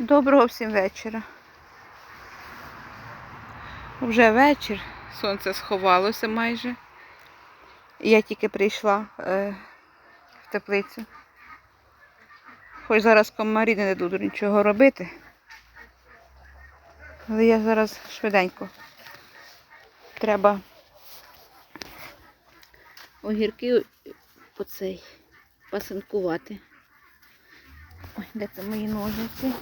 Доброго всім вечора. Вже вечір, сонце сховалося майже. Я тільки прийшла е, в теплицю. Хоч зараз комарі не дадуть нічого робити. Але я зараз швиденько. Треба огірки по цей пасинкувати. Ой, де це мої ножиці?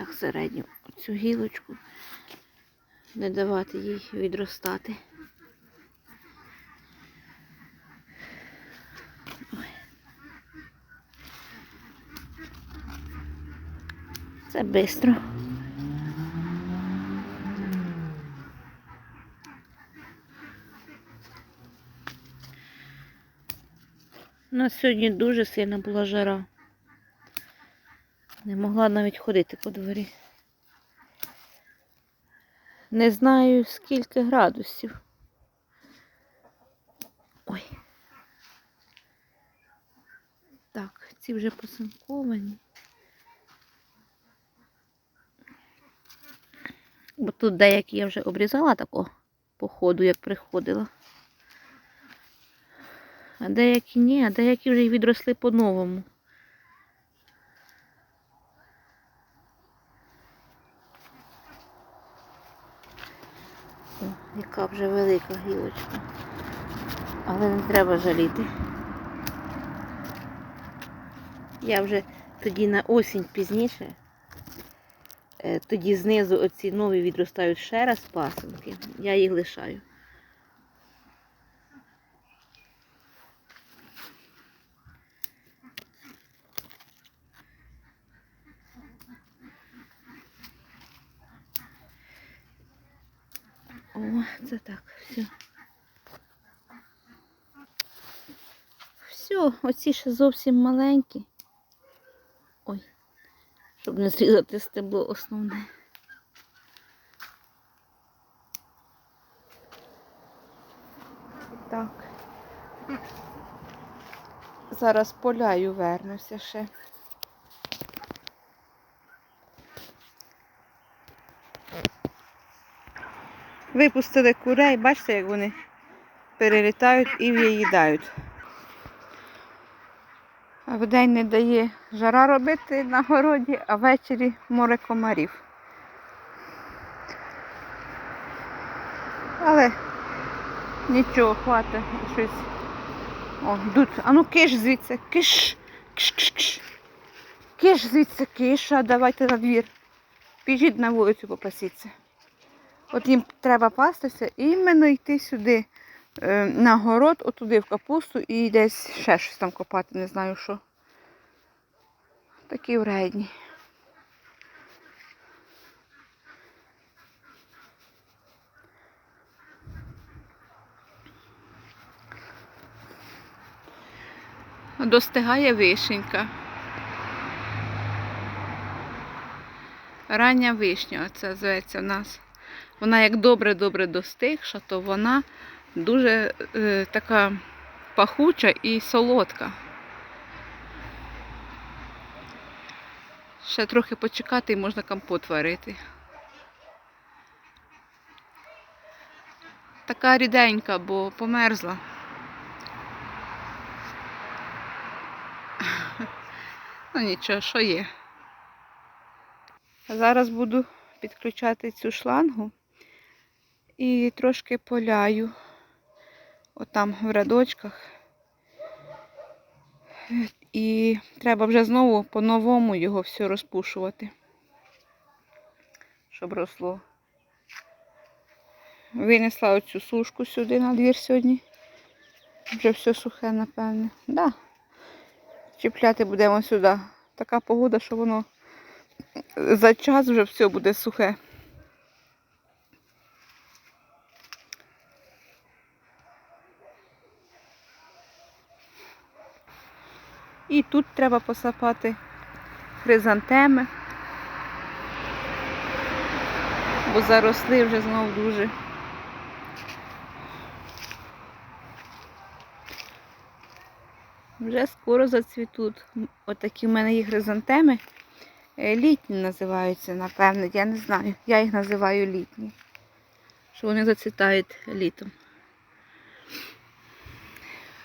Отак середню цю гілочку. Не давати їй відростати. Це швидко. У нас сьогодні дуже сильна була жара. Не могла навіть ходити по дворі. Не знаю скільки градусів. Ой. Так, ці вже посинковані. Бо тут деякі я вже обрізала тако по ходу, як приходила. А деякі ні, а деякі вже й відросли по-новому. О, яка вже велика гілочка. Але не треба жаліти. Я вже тоді на осінь пізніше, е, тоді знизу оці нові відростають ще раз пасинки, я їх лишаю. О, це так, все. Все, оці ще зовсім маленькі. Ой, щоб не зрізати стебло основне. Так. Зараз поляю вернуся ще. Випустили курей, бачите, як вони перелітають і виїдають. А вдень не дає жара робити на городі, а ввечері море комарів. Але нічого, хватить щось. О, йдуть. А ну киш звідси, киш, киш, киш, киш. Киш звідси, киш, а давайте на двір. Біжіть на вулицю попасіться. От їм треба пастися і іменно йти сюди е, на город, отуди в капусту і десь ще щось там копати, не знаю що. Такі вредні. Достигає вишенька. Рання вишня, оце зветься в нас. Вона як добре-добре достигша, то вона дуже е, така пахуча і солодка. Ще трохи почекати і можна компот варити. Така ріденька, бо померзла. Ну нічого, що є. Зараз буду підключати цю шлангу і трошки поляю отам в рядочках. І треба вже знову по-новому його все розпушувати, щоб росло. Винесла оцю сушку сюди на двір сьогодні. Вже все сухе, напевне. Да. Чіпляти будемо сюди. Така погода, що воно за час вже все буде сухе. І тут треба посапати хризантеми, бо заросли вже знов дуже. Вже скоро зацвітуть. Отакі в мене є хризантеми. Е, Літні називаються, напевно, я не знаю. Я їх називаю літні. Що вони зацвітають літом.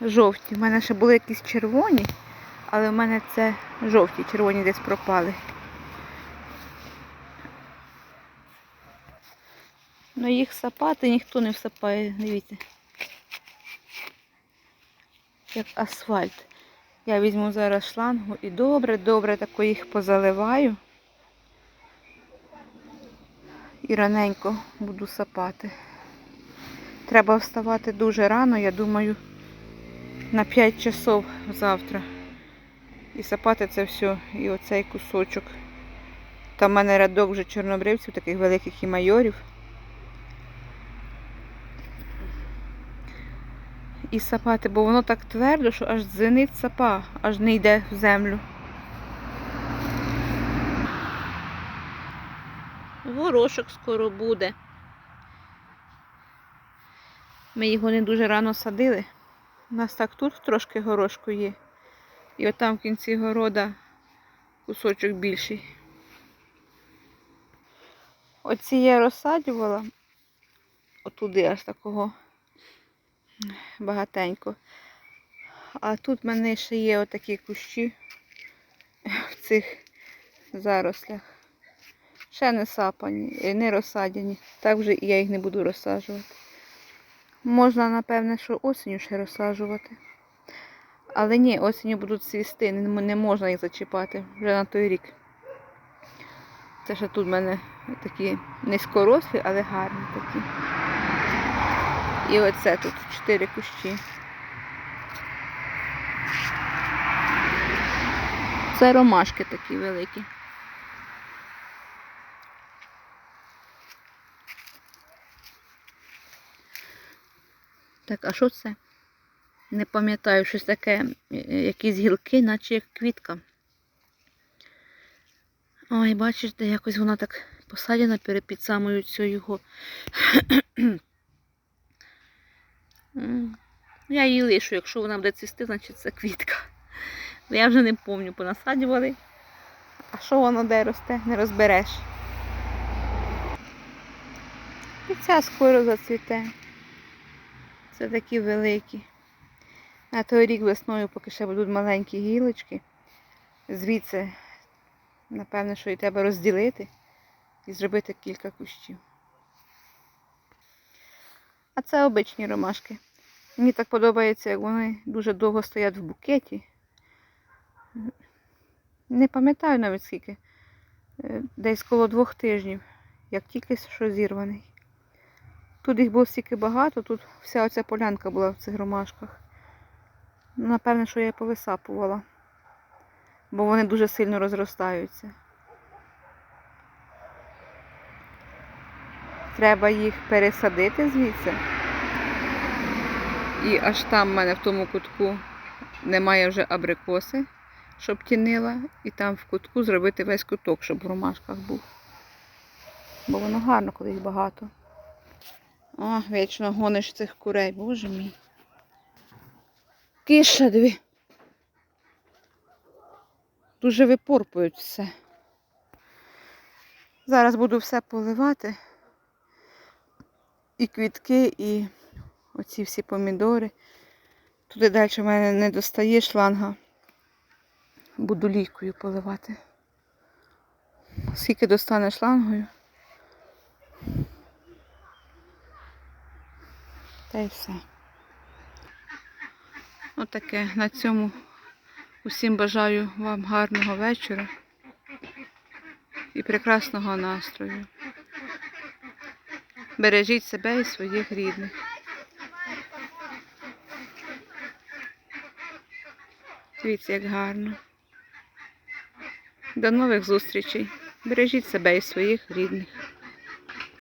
Жовті. У мене ще були якісь червоні, але в мене це жовті, червоні десь пропали. Ну їх сапати ніхто не всапає, дивіться. Як асфальт. Я візьму зараз шлангу і добре-добре тако їх позаливаю. І раненько буду сапати. Треба вставати дуже рано, я думаю, на 5 часов завтра. І сапати це все, і оцей кусочок. Там в мене рядок вже чорнобривців, таких великих і майорів. І сапати, бо воно так твердо, що аж дзвенить сапа, аж не йде в землю. Горошок скоро буде. Ми його не дуже рано садили. У нас так тут трошки горошку є. І отам в кінці города кусочок більший. Оці я розсаджувала отуди аж такого багатенько. А тут в мене ще є отакі кущі в цих зарослях. Ще не сапані, е, не розсадяні. Так вже я їх не буду розсаджувати. Можна, напевне, що осінню ще розсаджувати. Але ні, осінню будуть цвісти, не не можна їх зачіпати вже на той рік. Це ще тут в мене такі низькорослі, але гарні такі. І оце тут чотири кущі. Це ромашки такі великі. Так, а що це? Не пам'ятаю, щось таке, е, якісь гілки, наче як квітка. Ой, бачиш, де якось вона так посадена під самою цю його. М. Я її лишу, якщо вона буде цвісти, значить це квітка. Я вже не пам'ятаю, понасаджували. А що воно де росте, не розбереш. І ця скоро зацвіте. Це такі великі. На той рік весною, поки ще будуть маленькі гілочки, звідси, напевно, що і треба розділити і зробити кілька кущів. А це обичні ромашки. Мені так подобається, як вони дуже довго стоять в букеті. Не пам'ятаю навіть скільки. Е, Десь коло двох тижнів, як тільки що зірваний. Тут їх було стільки багато, тут вся оця полянка була в цих ромашках. Напевне, що я її повисапувала, бо вони дуже сильно розростаються. Треба їх пересадити звідси. І аж там в мене в тому кутку немає вже абрикоси, щоб тінила. І там в кутку зробити весь куток, щоб в ромашках був. Бо воно гарно, коли їх багато. О, вічно гониш цих курей, боже мій. Киша, дві. Дуже випорпують все. Зараз буду все поливати. І квітки, і оці всі помідори. Туди далі в мене не достає шланга. Буду лійкою поливати. Скільки достане шлангою. Та й все. Отаке. На цьому усім бажаю вам гарного вечора і прекрасного настрою. Бережіть себе і своїх рідних. Дивіться, як гарно. До нових зустрічей. Бережіть себе і своїх рідних.